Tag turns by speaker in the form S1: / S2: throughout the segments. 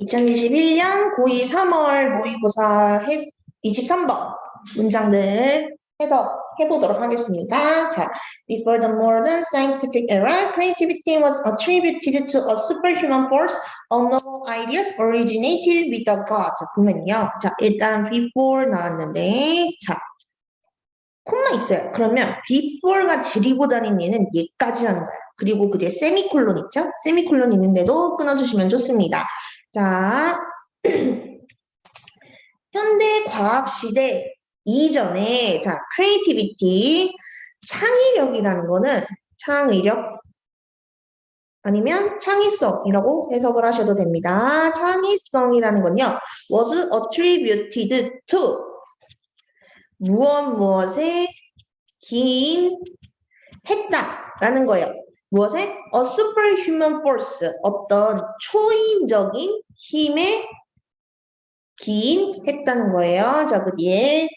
S1: 2021년 고2 3월 모의고사 해, 23번 문장들 해석해 보도록 하겠습니다. 자, before the modern scientific era, creativity was attributed to a superhuman force. Novel ideas originated with the gods. 보면요. 자, 일단 before 나왔는데, 자, 콤마 있어요. 그러면 before가 데리고 다니는 얘는 얘까지 하는 거예요. 그리고 그 뒤에 세미콜론 있죠? 세미콜론 있는데도 끊어주시면 좋습니다. 자, 현대 과학 시대 이전에 자, creativity 창의력이라는 거는 창의력 아니면 창의성이라고 해석을 하셔도 됩니다. 창의성이라는 건요. was attributed to 무엇 무엇에 기인했다라는 거예요. 무엇에? A superhuman force, 어떤 초인적인 힘에 기인했다는 거예요. 자, 그 뒤에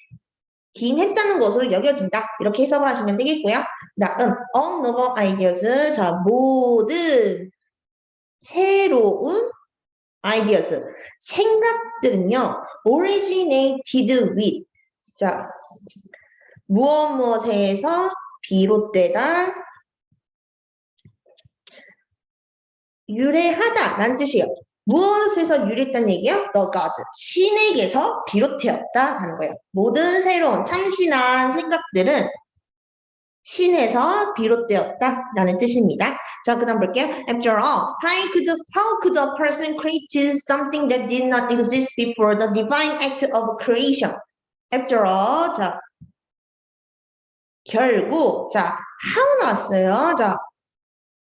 S1: 기인했다는 것으로 여겨진다. 이렇게 해석을 하시면 되겠고요. 다음, all novel ideas. 자, 모든 새로운 ideas. 생각들은요, originated with. 자, 무엇 무엇에서 비롯되다, 유래하다라는 뜻이에요. 무엇에서 유래했다는 얘기요? The gods. 신에게서 비롯되었다 하는 거예요. 모든 새로운 참신한 생각들은 신에서 비롯되었다라는 뜻입니다. 자, 그다음 볼게요. After all, how could how could a person create something that did not exist before the divine act of creation? After all, 자, 결국 자, how 나왔어요. 자,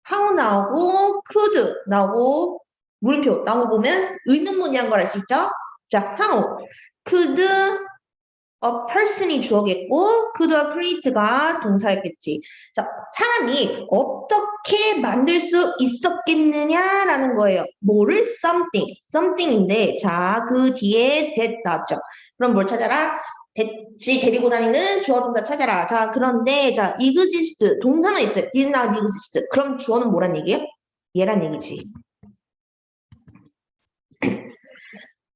S1: how 나오고 could 나오고 물음표 나오고 보면 의문문이란 걸알 수 있죠? 자, how could a person이 주어겠고 could a create가 동사였겠지. 자, 사람이 어떻게 만들 수 있었겠느냐라는 거예요. 뭐를 something, something인데 자, 그 뒤에 that 나왔죠. 그럼 뭘 찾아라? 대지 데리고 다니는 주어 동사 찾아라. 자, 그런데 자, exist 동사만 있어요. not exist. 그럼 주어는 뭐란 얘기예요? 얘란 얘기지.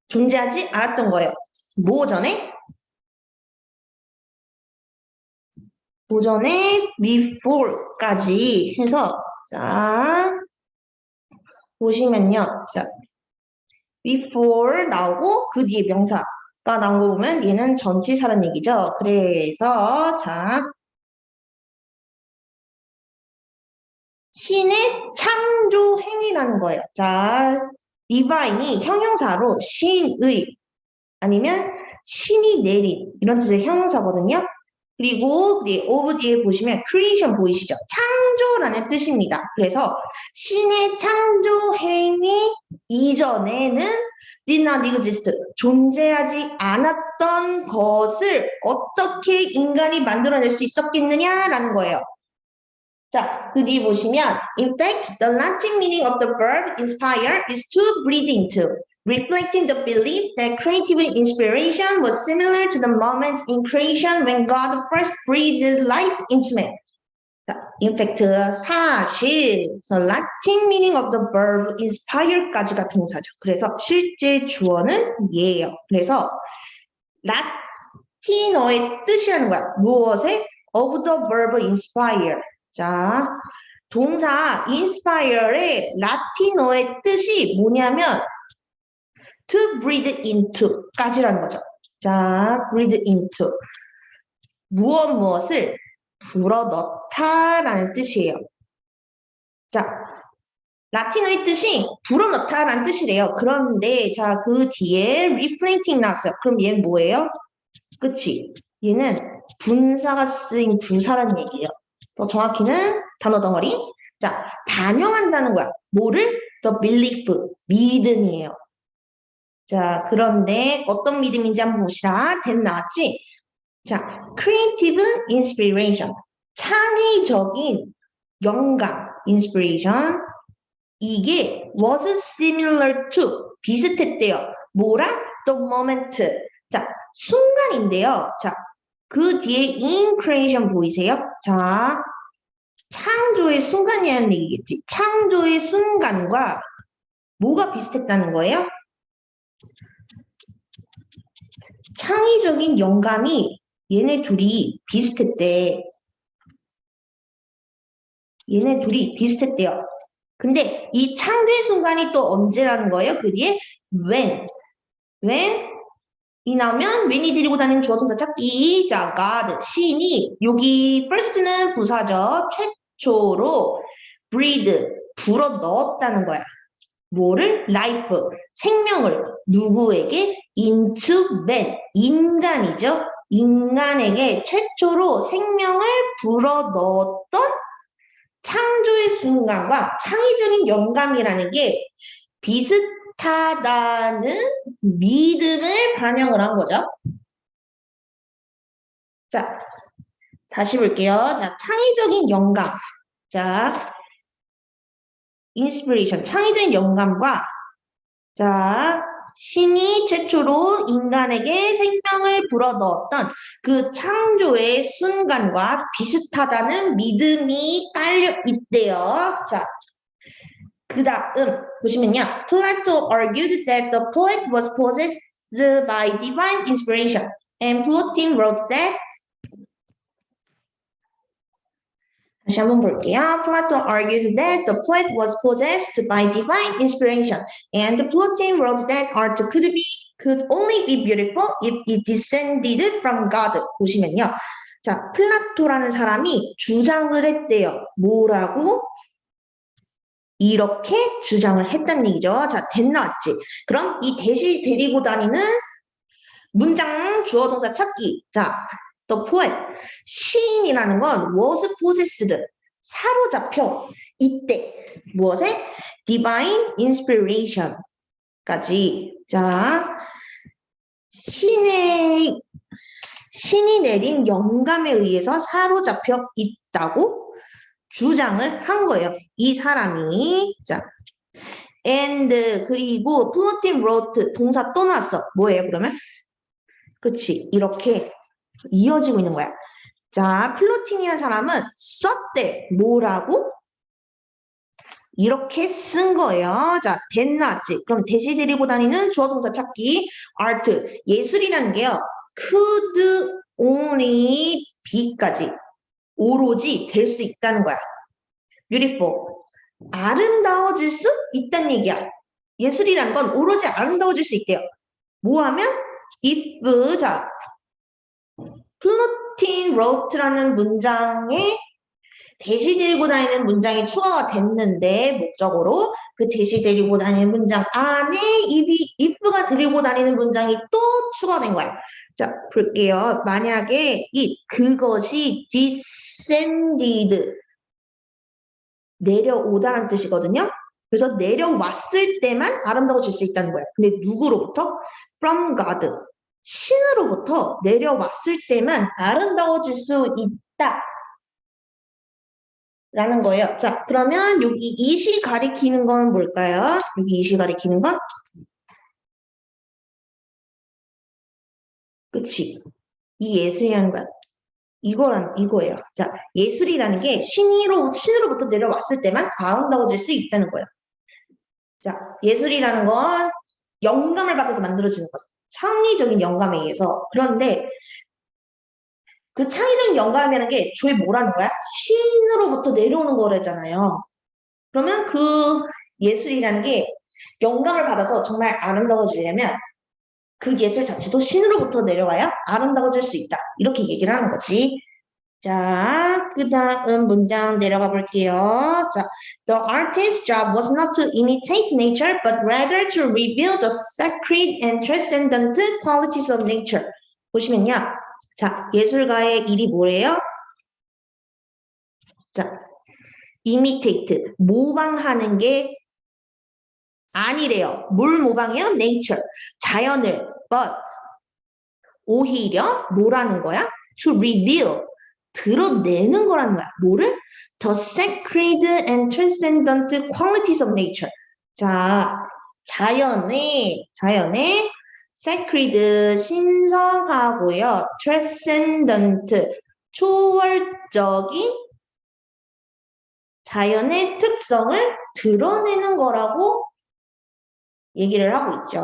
S1: 존재하지 않았던 거예요. 뭐 전에? 오전에 before까지 해서 자 보시면요. 자 before 나오고 그 뒤에 명사 가 나온 거 보면 얘는 전치사라는 얘기죠. 그래서 자 신의 창조 행위라는 거예요. 자 디바인이 형용사로 신의 아니면 신이 내린 이런 뜻의 형용사거든요. 그리고 네, 오브 뒤에 보시면 creation 보이시죠? 창조라는 뜻입니다. 그래서 신의 창조 행위 이전에는 did not exist 존재하지 않았던 것을 어떻게 인간이 만들어낼 수 있었겠느냐라는 거예요. 자, 그 뒤에 보시면 in fact, the Latin meaning of the verb inspire is to breathe into reflecting the belief that creative inspiration was similar to the moment in creation when God first breathed life into man. In fact, 사실 the Latin meaning of the verb inspire까지가 동사죠. 그래서 실제 주어는 얘예요. 그래서 라틴어의 뜻이라는 거야. 무엇에? of the verb inspire. 자, 동사 inspire의 라틴어의 뜻이 뭐냐면 to breathe into 까지라는 거죠. 자, breathe into. 무엇 무엇을 불어 넣다라는 뜻이에요. 자, 라틴어의 뜻이 불어 넣다라는 뜻이래요. 그런데 자, 그 뒤에 reflecting 나왔어요. 그럼 얘는 뭐예요? 그치? 얘는 분사가 쓰인 부사라는 얘기예요. 더 정확히는 단어 덩어리. 자, 반영한다는 거야. 뭐를? The belief, 믿음이에요. 자, 그런데 어떤 믿음인지 한번 봅시다. 된 나왔지? 자, creative inspiration. 창의적인 영감, inspiration. 이게 was similar to. 비슷했대요. 뭐랑? The moment. 자, 순간인데요. 자, 그 뒤에 in creation 보이세요? 자, 창조의 순간이라는 얘기겠지. 창조의 순간과 뭐가 비슷했다는 거예요? 창의적인 영감이 얘네 둘이 비슷했대. 얘네 둘이 비슷했대요. 근데 이 창조의 순간이 또 언제라는 거예요? 그 뒤에 when. when 이 나오면 when이 데리고 다니는 주어 동사 찾기. 자, God, 신이 여기 first는 부사죠. 최초로 breathe, 불어 넣었다는 거야. 뭐를? life, 생명을 누구에게? into man, 인간이죠. 인간에게 최초로 생명을 불어 넣었던 창조의 순간과 창의적인 영감이라는 게 비슷하다는 믿음을 반영을 한 거죠. 자, 다시 볼게요. 자, 창의적인 영감. 자, 인스피레이션, 창의적인 영감과 자, 신이 최초로 인간에게 생명을 불어넣었던 그 창조의 순간과 비슷하다는 믿음이 깔려 있대요. 자, 그 다음 보시면요. Plato argued that the poet was possessed by divine inspiration and Plotin wrote that 다시 한번 볼게요. Plato argued that the poet was possessed by divine inspiration, and Plotin wrote that art could be could only be beautiful if it descended from God. 보시면요. 자, 플라토라는 사람이 주장을 했대요. 뭐라고? 이렇게 주장을 했단 얘기죠. 자, 됐나왔지? 그럼 이 대시 데리고 다니는 문장 주어 동사 찾기. 자, the poet. 시인이라는 건 was possessed. 사로잡혀 있대. 무엇에? divine inspiration까지. 자, 신의 신이 내린 영감에 의해서 사로잡혀 있다고 주장을 한 거예요. 이 사람이 자 and 그리고 플로팅 wrote 동사 또 나왔어. 뭐예요? 그러면 그치 이렇게 이어지고 있는 거야. 자, 플로팅이라는 사람은 썼대. 뭐라고? 이렇게 쓴 거예요. 자, 됐나지? 그럼 대시 데리고 다니는 주어 동사 찾기. art. 예술이라는 게요. could only be까지 오로지 될 수 있다는 거야. beautiful. 아름다워질 수 있다는 얘기야. 예술이란 건 오로지 아름다워질 수 있대요. 뭐 하면? if, 자, 플로팅 wrote라는 문장에 대시 데리고 다니는 문장이 추가가 됐는데 목적으로 그 대시 데리고 다니는 문장 안에 if이, if가 데리고 다니는 문장이 또 추가된 거야. 자 볼게요. 만약에 이 그것이 descended 내려오다라는 뜻이거든요. 그래서 내려왔을 때만 아름다워질 수 있다는 거야. 근데 누구로부터? From God. 신으로부터 내려왔을 때만 아름다워질 수 있다. 라는 거예요. 자, 그러면 여기 이시 가리키는 건 뭘까요? 여기 이시 가리키는 건? 그치. 이 예술이라는 건 이거란, 이거예요. 자, 예술이라는 게 신으로, 신으로부터 내려왔을 때만 아름다워질 수 있다는 거예요. 자, 예술이라는 건 영감을 받아서 만들어지는 거예요. 창의적인 영감에 의해서. 그런데 그 창의적인 영감이라는 게 조에 뭐라는 거야? 신으로부터 내려오는 거래잖아요. 그러면 그 예술이라는 게 영감을 받아서 정말 아름다워지려면 그 예술 자체도 신으로부터 내려와야 아름다워질 수 있다. 이렇게 얘기를 하는 거지. 자, 그 다음 문장 내려가 볼게요. 자, the artist's job was not to imitate nature, but rather to reveal the sacred and transcendent qualities of nature. 보시면요. 자, 예술가의 일이 뭐예요? 자, imitate, 모방하는 게 아니래요. 뭘 모방해요? nature, 자연을. but 오히려 뭐라는 거야? to reveal, 드러내는 거라는 거야. 뭐를? The sacred and transcendent qualities of nature. 자, 자연의, 자연의 sacred, 신성하고요. transcendent, 초월적인 자연의 특성을 드러내는 거라고 얘기를 하고 있죠.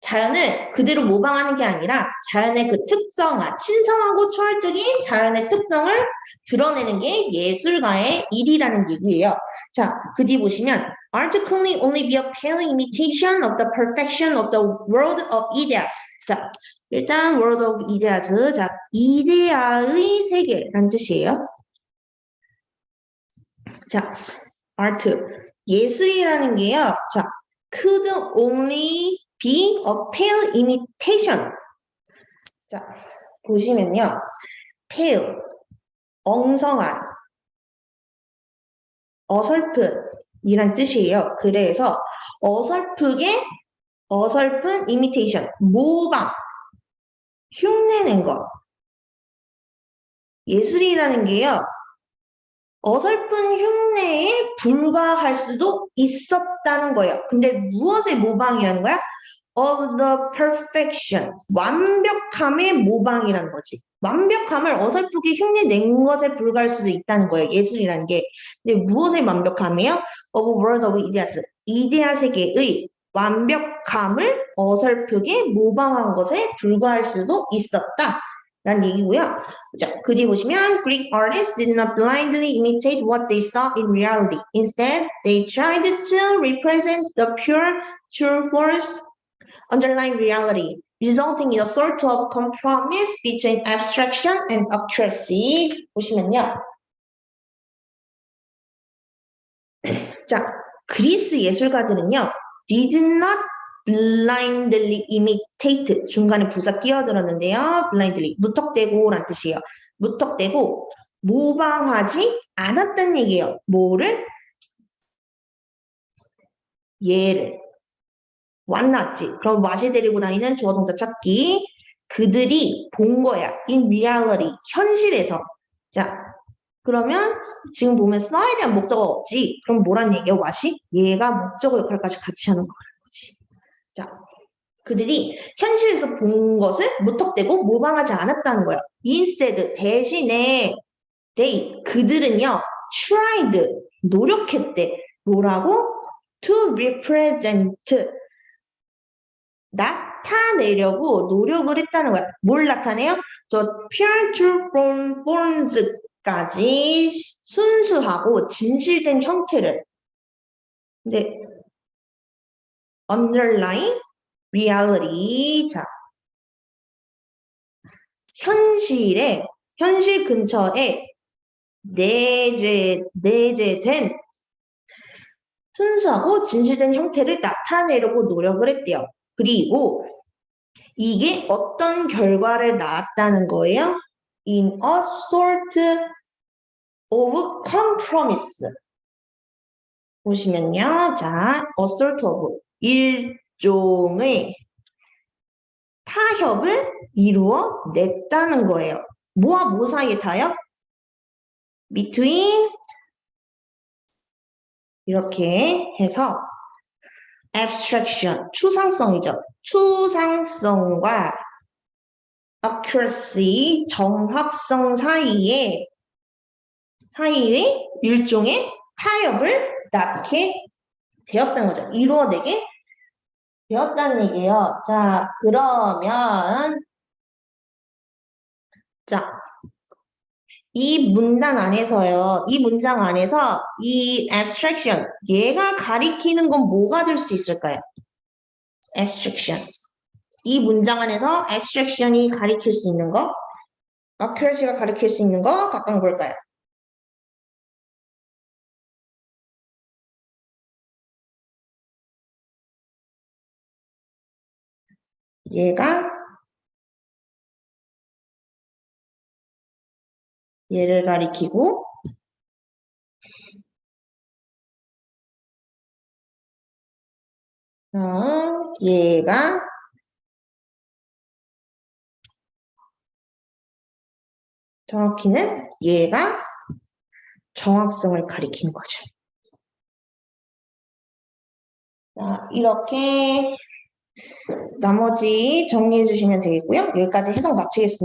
S1: 자, 자연을 그대로 모방하는 게 아니라 자연의 그 특성화, 신성하고 초월적인 자연의 특성을 드러내는 게 예술가의 일이라는 얘기예요. 자, 그 뒤 보시면 Art can only be a pale imitation of the perfection of the world of ideas. 자, 일단 world of ideas. 자, 이데아의 세계라는 뜻이에요. 자, art. 예술이라는 게요. 자, could only be a pale imitation. 자, 보시면요. pale, 엉성한, 어설픈 이란 뜻이에요. 그래서 어설프게 어설픈 imitation, 모방, 흉내낸 것. 예술이라는 게요. 어설픈 흉내에 불과할 수도 있었다는 거예요. 근데 무엇의 모방이라는 거야? Of the perfection. 완벽함의 모방이라는 거지. 완벽함을 어설프게 흉내낸 것에 불과할 수도 있다는 거예요. 예술이라는 게. 근데 무엇의 완벽함이에요? Of world of ideas. 이데아 세계의 완벽함을 어설프게 모방한 것에 불과할 수도 있었다. 라는 얘기고요. 자, 그 뒤에 보시면 Greek artists did not blindly imitate what they saw in reality. Instead, they tried to represent the pure, true force underlying reality, resulting in a sort of compromise between abstraction and accuracy. 보시면요. 자, 그리스 예술가들은요, did not blindly imitate 중간에 부사 끼어들었는데요. blindly 무턱대고란 뜻이에요. 무턱대고 모방하지 않았다는 얘기예요. 뭐를? 얘를 완났지. 그럼 와시 데리고 다니는 주어 동사 찾기. 그들이 본 거야. in reality 현실에서. 자, 그러면 지금 보면 써야 대한 목적어 없지. 그럼 뭐란 얘기야? 와시? 얘가 목적어 역할까지 같이 하는 거지. 자, 그들이 현실에서 본 것을 무턱대고 모방하지 않았다는 거예요. instead 대신에 they 그들은요 tried 노력했대. 뭐라고? to represent 나타내려고 노력을 했다는 거야. 뭘 나타내요? 저 pure form, forms까지 순수하고 진실된 형태를. 근데 underlying reality. 자, 현실에, 현실 근처에 내재, 내재된 순수하고 진실된 형태를 나타내려고 노력을 했대요. 그리고 이게 어떤 결과를 낳았다는 거예요? In a sort of compromise. 보시면요. 자, a sort of 일종의 타협을 이루어 냈다는 거예요. 뭐와 뭐 사이에 타협? between 이렇게 해서 abstraction, 추상성이죠. 추상성과 accuracy, 정확성 사이에 사이의 일종의 타협을 낳게 되었다는 거죠. 이루어내게 되었다는 얘기예요. 자, 그러면 자, 이 문단 안에서요. 이 문장 안에서 이 abstraction 얘가 가리키는 건 뭐가 될 수 있을까요? abstraction 이 문장 안에서 abstraction이 가리킬 수 있는 거 accuracy가 가리킬 수 있는 거 각각 볼까요? 얘가 얘를 가리키고 어, 얘가 정확히는 얘가 정확성을 가리키는 거죠. 자, 이렇게 나머지 정리해 주시면 되겠고요. 여기까지 해석 마치겠습니다.